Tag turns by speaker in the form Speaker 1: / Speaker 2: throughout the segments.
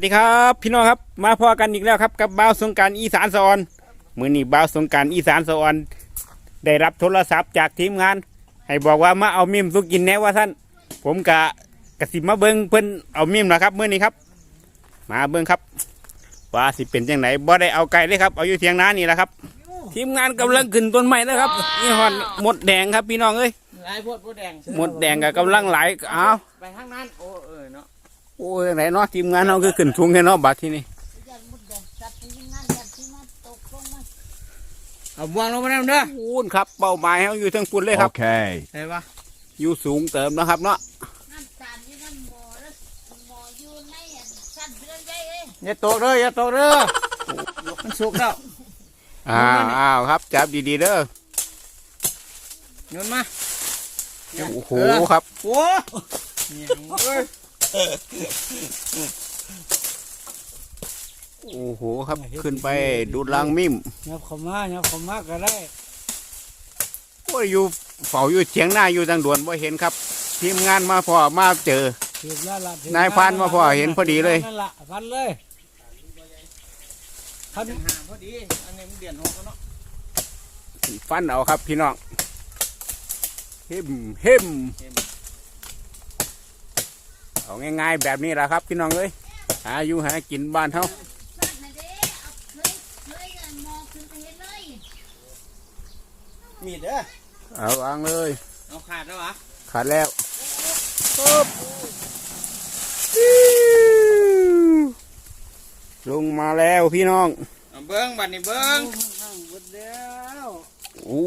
Speaker 1: สวัสดีครับพี่น้องครับมาพอกันอีกแล้วครับกับบ่าวสงกรารอีสานสะออนมือนี้บ่าวสงกรารอีสานสะออนได้รับโทรศัพท์จากทีมงาน ให้บอกว่ามาเอามิมสุกินแน่ว่าท่านผมกะกะสิมาเบิ้งเพิ่นเอามิมนะครับมื้อนี้ครับ มาเบิ้งครับว่าสิเป็นจังไหนบ่ได้เอาไก่เลยครับเอาอยู่เทียงนานี่แหละครับ ทีมงานกำลังขึ้นต้นไม้แล้วครับนี่ฮอนหมดแดงครับพี่น้องเอ้ย
Speaker 2: หลายพวดพวดแดง
Speaker 1: หมดแดงกับกำลังไหลอ้าว
Speaker 2: ไปข้างนั้นโอ้เออเนาะ
Speaker 1: โอ้ยจังไหนเนาะทีมงานเราคือขึ้นทุงแค่เนาะบัดที่นี่
Speaker 3: ยันมุดแดงจับที่นั่นยันที่นั่นตกลงมา
Speaker 2: เอาบวงลงมาแล้วเด้อ
Speaker 1: พูนครับเป้าหมายเขาอยู่ทั้งปุ่นเลยครับ
Speaker 4: Okay.
Speaker 2: เห็นปะ
Speaker 1: อยู่สูงเติมนะครับเนาะ
Speaker 3: น้ำตาลที่นั่นหมอแล้วหมออยู่ในอันสั้นเพื่อนใจเอ้ย
Speaker 2: อย่าตกเด้ออย่าตกเด้อมันสุกแล้ว
Speaker 1: อ้าวอ้าวครับ จับดีๆเด้อ
Speaker 2: โยนมา
Speaker 1: โอ้โหครับ
Speaker 2: โอ้เนี่ยเอ้ย
Speaker 1: โอ้โหครับขึ้นไปดูดลังมิม
Speaker 5: ยับเข้ามายับเข้ามาก็ได้
Speaker 1: โอ้ยอยู่เฝ้าอยู่เถียงหน้าอยู่ทางด่วนว่าเห็นครับ ทีมงานมาพอมาเจอ
Speaker 5: ถือแล้วล่ะถื
Speaker 1: นายพันมาพอเห็นพอดีเลย
Speaker 5: นั่นล่ะพันเลยพัน
Speaker 2: หาพอดี อันนี้มันเดือนหกแล้วเนาะ
Speaker 1: ฟันเอาครับพี่น้องเห็มเห็มเอาง่ายๆแบบนี้แหละครับพี่น้องเอ้ยหาอยู่หากินบ้านเฮา
Speaker 3: สั้นนะเด้เอาเคยเคยอันหมอขึ้นไปเห็นเลย
Speaker 2: มีดเด้อ
Speaker 1: เอาวางเลย
Speaker 2: เอาขาดแล้ววะ
Speaker 1: ขาดแล้วลงมาแล้วพี่น้อง
Speaker 2: เอาเบิ้งบัดนี้เบิ้ง
Speaker 5: นั่งหมดแล้ว
Speaker 1: โอ้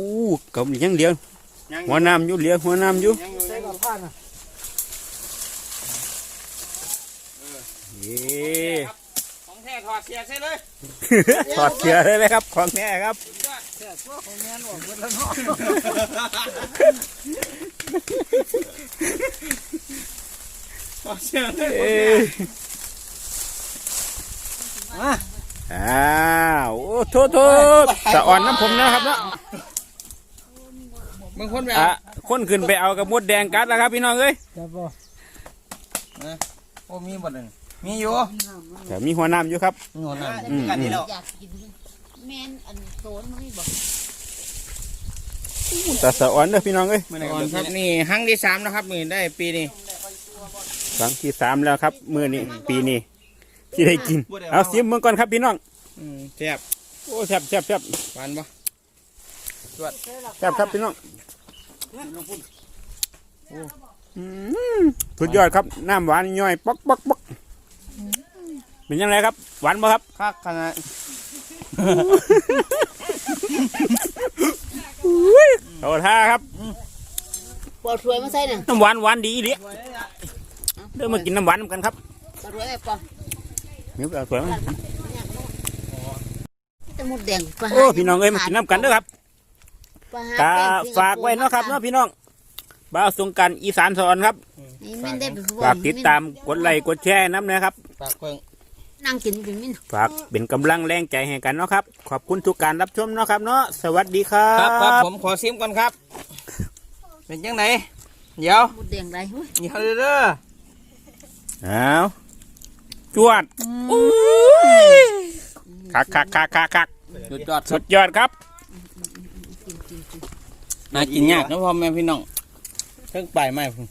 Speaker 1: กำยังเดียว
Speaker 2: ยัง
Speaker 1: หัวน้ำอยู่เหลียวหัวน้ำอยู่
Speaker 2: ยังอยู่
Speaker 5: ใส่
Speaker 2: ยังอ
Speaker 5: กับ
Speaker 2: ยู่
Speaker 5: พันอะ
Speaker 1: เย้
Speaker 2: ของแท้ถอดเสียใช่เลย
Speaker 1: ถอดเสื้อเลยไหมครับ ของแท้ครับ
Speaker 5: แค่ตัวของแม่นออกหมดแล้วเนาะ
Speaker 2: ถอดเสียเลย
Speaker 1: เอ้ย
Speaker 5: อะ
Speaker 1: อ้าวโอ้โทษโทษสะอ่อนน้ำผมนะครับเนาะ
Speaker 2: บางคนแบบ
Speaker 1: อะคนขึ้นไปเอากับมดแดงกัดแล้วครับพี่น้องเอ้ย
Speaker 5: จับบ่
Speaker 2: โอ้มีบ่หนึ่ง มีอยู่
Speaker 1: แต่มีหัวน้ำอยู่ครับ
Speaker 2: มีหัวหน้า
Speaker 1: อืม
Speaker 2: กันนี่แล้ว
Speaker 3: อยากกินแม่นอันโซนมันไม่บอก
Speaker 1: แต่สะอ่อนเด้อพี่น้องเอ้ย
Speaker 2: ก่อนครับนี่ครั้งที่สามนะครับมือได้ปีนี้
Speaker 1: ครั้งที่สามแล้วครับ มือนี้ปีนี้ที่ได้กิน เอาเสียมเมืองก่อนครับพี่น้อง
Speaker 2: อืมแซ่บ
Speaker 1: โอ้แซ่บแซ่บแซ่บ
Speaker 2: หวานปะ
Speaker 1: แซ่บครับพี่น้องอืมสุดยอดครับ น้ำหวานย่อยป๊อกป๊อกป๊อก เป็นยังไงครับ หวานบ่ครับ
Speaker 2: คักขนาด
Speaker 1: เอาท่าครับ
Speaker 3: ปวดถวยมาใส่น่ะ
Speaker 1: น้ำหวานหวานดีอีหลีเดี๋ยวมากินน้ำหวานนำกันครับ
Speaker 3: ปวดถวยไอ้ปอ
Speaker 1: เดี๋ยวเอาสวยมา
Speaker 3: จะมุดแดงปลา
Speaker 1: โอ้พี่น้องเอ้ยมากินน้ำกันเด้อครับ
Speaker 3: ปลหากาแป้ง
Speaker 1: ฝากไว้เนาะครับเนาะพี่น้องบ่าวสงกรารอีสานสอนครับ
Speaker 3: นี่แม่นได้ไป
Speaker 1: ฝากติดตามกดไลค์กดแชร์น้ำนะครับ
Speaker 2: ปากเพิ่ง
Speaker 3: นั่งกินเป็นมิ้น
Speaker 1: ฝากเป็นกำลังแรงใจให้กันเนาะครับ ขอบคุณทุกการรับชมเนาะครับเนาะสวัสดีครั
Speaker 2: ครับครับ
Speaker 1: บ
Speaker 2: ผมขอซิมก่อนครับ เป็นยังไงเดี๋ยว
Speaker 3: มุดแดงไรหุ้ย
Speaker 2: เดี๋ยวเด้อ
Speaker 1: เอาจวดคักคักคักคักคัก
Speaker 2: สุดยอด
Speaker 1: สุดยอดครับ
Speaker 3: กินกินกิน
Speaker 2: น่ากินยากนะพ่อแม่พี่น้องเพิ่งไปไหมพุ่น